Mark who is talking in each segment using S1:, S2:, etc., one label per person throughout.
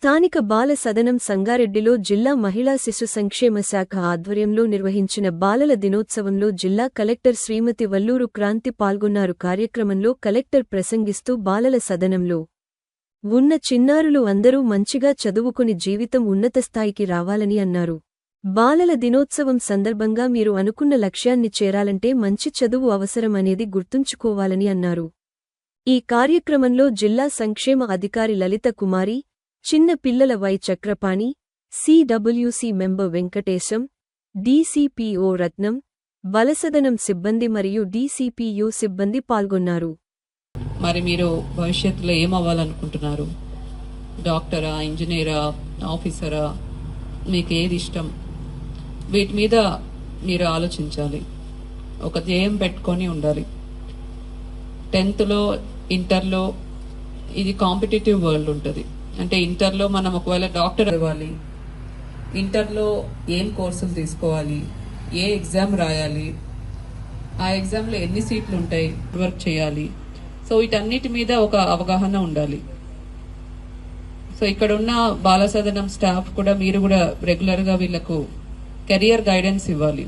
S1: స్థానిక బాల సదనం సంగారెడ్డిలో జిల్లా మహిళా శిశు సంక్షేమ శాఖ ఆధ్వర్యంలో నిర్వహించిన బాలల దినోత్సవంలో జిల్లా కలెక్టర్ శ్రీమతి వల్లూరు క్రాంతి పాల్గొన్నారు. కార్యక్రమంలో కలెక్టర్ ప్రసంగిస్తూ బాలల సదనంలో ఉన్న చిన్నారులు అందరూ మంచిగా చదువుకుని జీవితం ఉన్నత స్థాయికి రావాలని అన్నారు. బాలల దినోత్సవం సందర్భంగా మీరు అనుకున్న లక్ష్యాన్ని చేరాలంటే మంచి చదువు అవసరం అనేది గుర్తుంచుకోవాలని అన్నారు. ఈ కార్యక్రమంలో జిల్లా సంక్షేమ అధికారి లలిత కుమారి చిన్న పిల్లల Y Chakrapani CWC member Venkatesham DCPO Ratnam బలసదనం సిబ్బంది మరియు డీసీపీయు సిబ్బంది పాల్గొన్నారు.
S2: మరి మీరు భవిష్యత్తులో ఏమవ్వాలనుకుంటున్నారు? డాక్టరా ఇంజనీరా ఆఫీసరా మీకు ఏది ఇష్టం? వీటి మీద మీరు ఆలోచించాలి. ఒక ధ్యేయం పెట్టుకొని ఉండాలి. టెన్త్లో ఇంటర్లో ఇది కాంపిటేటివ్ వరల్డ్ ఉంటుంది. అంటే ఇంటర్లో మనం ఒకవేళ డాక్టర్ అవ్వాలి ఇంటర్లో ఏం కోర్సులు తీసుకోవాలి ఏ ఎగ్జామ్ రాయాలి ఆ ఎగ్జామ్లో ఎన్ని సీట్లు ఉంటాయి వర్క్ చేయాలి. సో వీటన్నిటి మీద ఒక అవగాహన ఉండాలి. సో ఇక్కడ ఉన్న బాలసదనం స్టాఫ్ కూడా మీరు కూడా రెగ్యులర్గా వీళ్ళకు కెరియర్ గైడెన్స్ ఇవ్వాలి.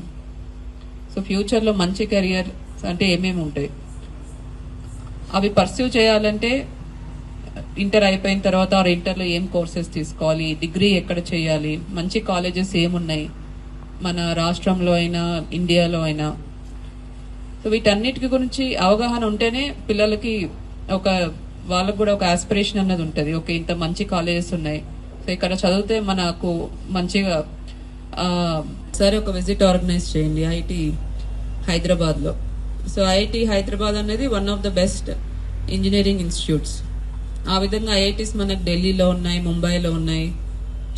S2: సో ఫ్యూచర్లో మంచి కెరియర్ అంటే ఏమేమి ఉంటాయి? అవి పర్సీవ్ చేయాలంటే ఇంటర్ అయిపోయిన తర్వాత ఆర్ ఇంటర్లో ఏం కోర్సెస్ తీసుకోవాలి? డిగ్రీ ఎక్కడ చేయాలి? మంచి కాలేజెస్ ఏమున్నాయి? మన రాష్ట్రంలో అయినా ఇండియాలో అయినా. సో వీటన్నిటి గురించి అవగాహన ఉంటేనే పిల్లలకి ఒక వాళ్ళకు కూడా ఒక ఆస్పిరేషన్ అన్నది ఉంటుంది. ఓకే ఇంత మంచి కాలేజెస్ ఉన్నాయి. సో ఇక్కడ చదివితే మనకు మంచిగా సరే ఒక విజిట్ ఆర్గనైజ్ చేయండి ఐటి హైదరాబాద్లో. సో ఐఐటి హైదరాబాద్ అనేది one of the best engineering institutes ఆ విధంగా ఐఐటీస్ మనకు ఢిల్లీలో ఉన్నాయి ముంబైలో ఉన్నాయి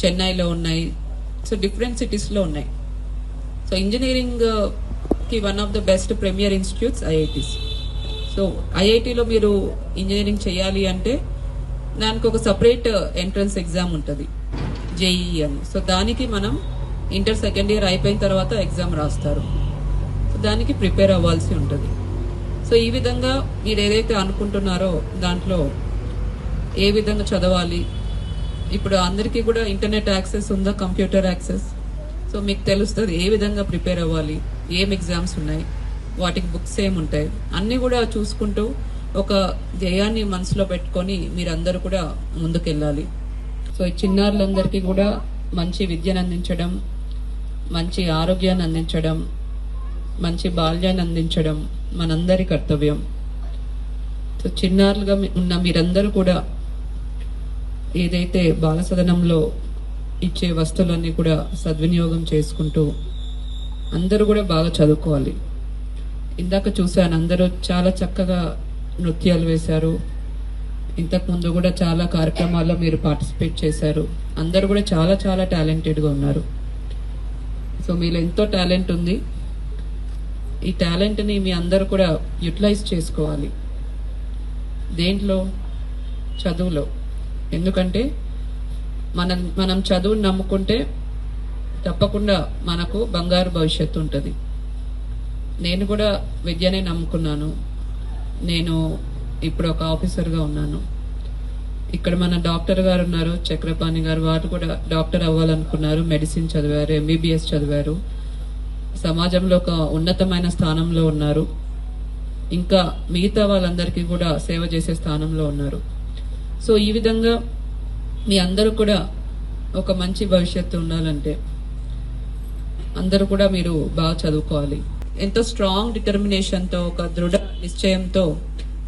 S2: చెన్నైలో ఉన్నాయి. సో డిఫరెంట్ సిటీస్లో ఉన్నాయి. So ఇంజనీరింగ్కి one of the best premier institutes IITs. So ఐఐటిలో మీరు ఇంజనీరింగ్ చేయాలి అంటే దానికి ఒక సపరేట్ ఎంట్రన్స్ ఎగ్జామ్ ఉంటుంది. జేఈఈ అని. సో దానికి మనం ఇంటర్ సెకండ్ ఇయర్ అయిపోయిన తర్వాత ఎగ్జామ్ రాస్తారు. సో దానికి ప్రిపేర్ అవ్వాల్సి ఉంటుంది. సో ఈ విధంగా మీరు ఏదైతే అనుకుంటున్నారో దాంట్లో ఏ విధంగా చదవాలి? ఇప్పుడు అందరికీ కూడా ఇంటర్నెట్ యాక్సెస్ ఉందా? Computer access? సో మీకు తెలుస్తుంది ఏ విధంగా ప్రిపేర్ అవ్వాలి? ఏం ఎగ్జామ్స్ ఉన్నాయి? వాటికి బుక్స్ ఏముంటాయి అన్నీ కూడా చూసుకుంటూ ఒక ధ్యేయాన్ని మనసులో పెట్టుకొని మీరందరూ కూడా ముందుకెళ్ళాలి. సో ఈ చిన్నారులందరికీ కూడా మంచి విద్యను అందించడం మంచి ఆరోగ్యాన్ని అందించడం మంచి బాల్యాన్ని అందించడం మనందరి కర్తవ్యం. సో చిన్నారులుగా ఉన్న మీరందరూ కూడా ఏదైతే బాలసదనంలో ఇచ్చే వస్తువులన్నీ కూడా సద్వినియోగం చేసుకుంటూ అందరూ కూడా బాగా చదువుకోవాలి. ఇందాక చూశాను అందరూ చాలా చక్కగా నృత్యాలు వేశారు. ఇంతకు ముందు కూడా చాలా కార్యక్రమాల్లో మీరు పార్టిసిపేట్ చేశారు. అందరూ కూడా చాలా చాలా టాలెంటెడ్గా ఉన్నారు. సో మీలో ఎంతో టాలెంట్ ఉంది. ఈ టాలెంట్ని మీ అందరూ కూడా యూటిలైజ్ చేసుకోవాలి. దేంట్లో? చదువులో. ఎందుకంటే మనం మనం చదువుని నమ్ముకుంటే తప్పకుండా మనకు బంగారు భవిష్యత్తు ఉంటుంది. నేను కూడా విద్యనే నమ్ముకున్నాను. నేను ఇప్పుడు ఒక ఆఫీసర్గా ఉన్నాను. ఇక్కడ మన డాక్టర్ గారు ఉన్నారు చక్రపాణి గారు. వారు కూడా డాక్టర్ అవ్వాలనుకున్నారు. మెడిసిన్ చదివారు ఎంబీబీఎస్ చదివారు. సమాజంలో ఒక ఉన్నతమైన స్థానంలో ఉన్నారు. ఇంకా మిగతా వాళ్ళందరికీ కూడా సేవ చేసే స్థానంలో ఉన్నారు. సో ఈ విధంగా మీ అందరూ కూడా ఒక మంచి భవిష్యత్తు ఉండాలంటే అందరూ కూడా మీరు బాగా చదువుకోవాలి. ఎంతో స్ట్రాంగ్ డిటర్మినేషన్తో ఒక దృఢ నిశ్చయంతో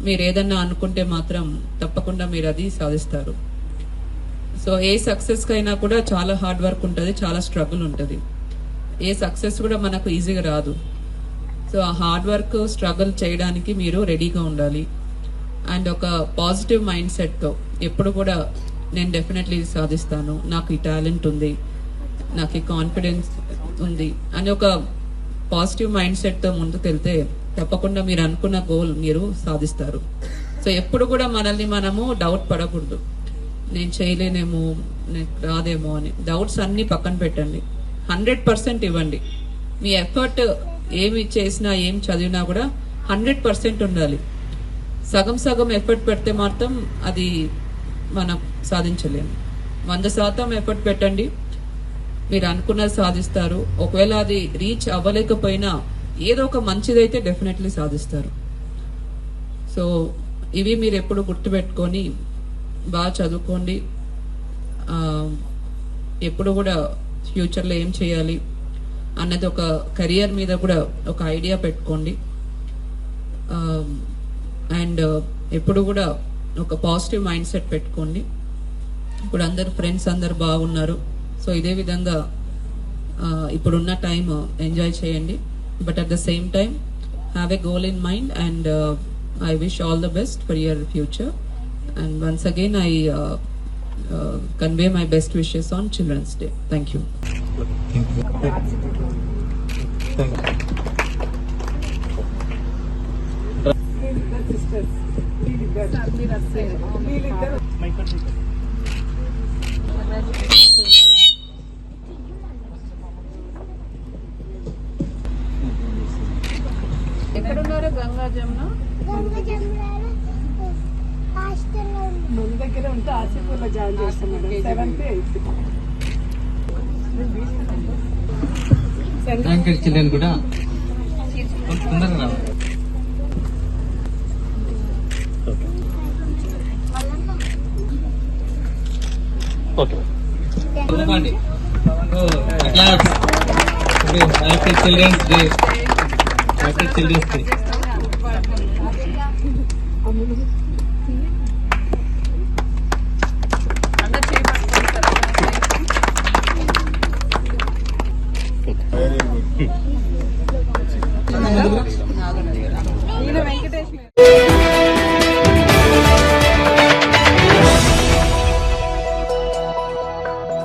S2: మీరు ఏదన్నా అనుకుంటే మాత్రం తప్పకుండా మీరు అది సాధిస్తారు. సో ఏ సక్సెస్కి అయినా కూడా చాలా హార్డ్ వర్క్ ఉంటుంది చాలా స్ట్రగుల్ ఉంటుంది. ఏ సక్సెస్ కూడా మనకు ఈజీగా రాదు. సో ఆ హార్డ్ వర్క్ స్ట్రగుల్ చేయడానికి మీరు రెడీగా ఉండాలి. అండ్ ఒక పాజిటివ్ మైండ్ సెట్తో ఎప్పుడు కూడా నేను డెఫినెట్లీ సాధిస్తాను. నాకు ఈ టాలెంట్ ఉంది. నాకు ఈ కాన్ఫిడెన్స్ ఉంది అని ఒక పాజిటివ్ మైండ్ సెట్తో ముందుకు వెళ్తే తప్పకుండా మీరు అనుకున్న గోల్ మీరు సాధిస్తారు. సో ఎప్పుడు కూడా మనల్ని మనము డౌట్ పడకూడదు. నేను చేయలేనేమో నేను రాదేమో అని డౌట్స్ అన్నీ పక్కన పెట్టండి. హండ్రెడ్ పర్సెంట్ ఇవ్వండి. మీ ఎఫర్ట్ ఏమి చేసినా ఏం చదివినా కూడా హండ్రెడ్ పర్సెంట్ ఉండాలి. సగం సగం ఎఫర్ట్ పెడితే మాత్రం అది మనం సాధించలేము. వంద శాతం ఎఫర్ట్ పెట్టండి. మీరు అనుకున్నది సాధిస్తారు. ఒకవేళ అది రీచ్ అవ్వలేకపోయినా ఏదో ఒక మంచిదైతే డెఫినెట్లీ సాధిస్తారు. సో ఇవి మీరు ఎప్పుడు గుర్తుపెట్టుకొని బాగా చదువుకోండి. ఎప్పుడు కూడా ఫ్యూచర్లో ఏం చేయాలి అన్నది ఒక కెరియర్ మీద కూడా ఒక ఐడియా పెట్టుకోండి. అండ్ ఎప్పుడు కూడా ఒక పాజిటివ్ మైండ్ సెట్ పెట్టుకోండి. ఇప్పుడు అందరు ఫ్రెండ్స్ అందరు బాగున్నారు. సో ఇదే విధంగా ఇప్పుడున్న టైం ఎంజాయ్ చేయండి. But at the same time have a goal in mind and I wish all the best for your future and once again I convey my best wishes on children's day thank you ఎక్కడున్నారు గంగా జమున?
S3: మన దగ్గర ఉంటే join చేస్తాం madam. Seventh eighth
S4: children కూడా? తొందరగా రావాలి. ఇవ్వండి. ఓ, క్లాస్. ఇప్పుడు happy children's day happy children's day
S3: ఈయన వెంకటేష్ మేడం